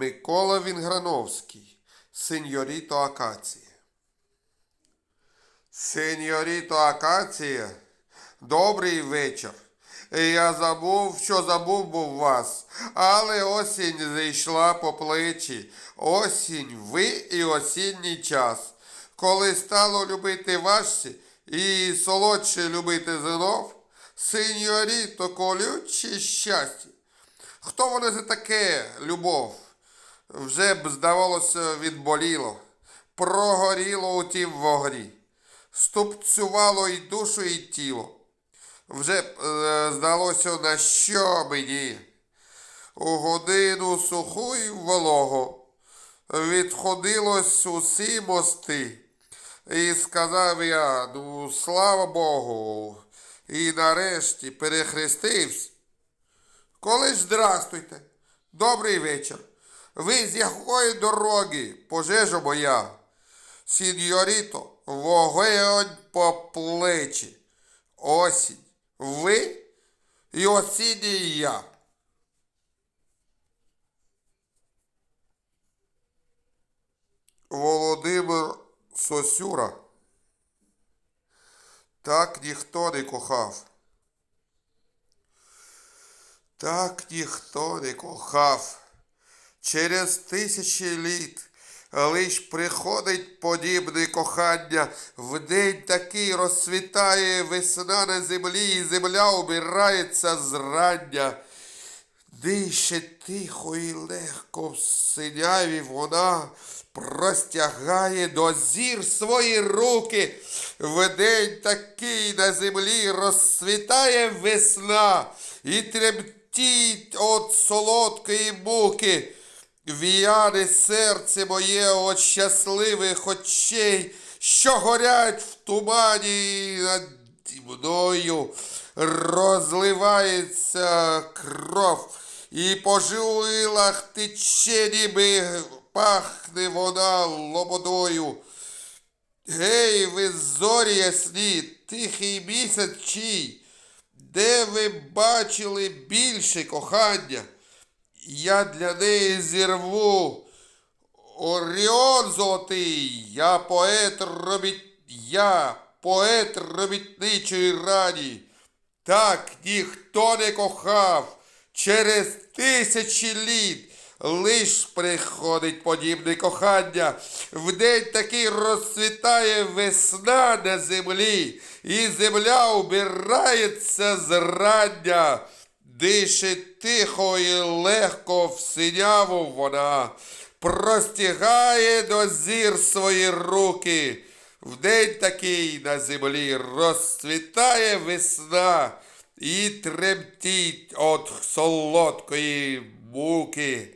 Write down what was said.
Микола Вінграновський, Сеньоріто Акація. Сеньоріто Акація, добрий вечір. Я забув, що забув був вас, але осінь зійшла по плечі. Осінь ви і осінній час. Коли стало любити важче і солодше любити знов, сеньоріто колюче щастя. Хто воно за таке любов? Вже б, здавалося, відболіло, прогоріло у тім вогні, ступцювало і душу, і тіло. Вже б е, здалося, на що мені. У годину суху й вологу відходилось усі мости. І сказав я, ну слава Богу, і нарешті перехрестився. Коли ж здрастуйте, добрий вечір. Ви з якої дороги, пожежа моя? Сіньоріто, вогонь по плечі. Осінь. Ви і осінній я. Володимир Сосюра. Так ніхто не кохав. Так ніхто не кохав. Через тисячі літ лиш приходить подібне кохання. В день такий розцвітає весна на землі, і земля обирається зрання. Дише тихо і легко в синяві вона простягає до зір свої руки. В день такий на землі розцвітає весна і тремтіть от солодкої муки. Віяне серце моє от щасливих очей, що горять в тумані над мною, розливається кров, і по жилах тече, ніби пахне вона лободою. Гей, ви зорі ясні, тихий місяць чий, де ви бачили більше кохання? Я для неї зірву Оріон золотий, я поет робіт, я поет робітничої раді. Так ніхто не кохав через тисячі літ. Лиш приходить подібне кохання. В день такий розцвітає весна на землі, і земля убирається зрання. Дише тихо і легко в синяву вона, простягає до зір свої руки. В день такий на землі розцвітає весна і тремтіть от солодкої муки.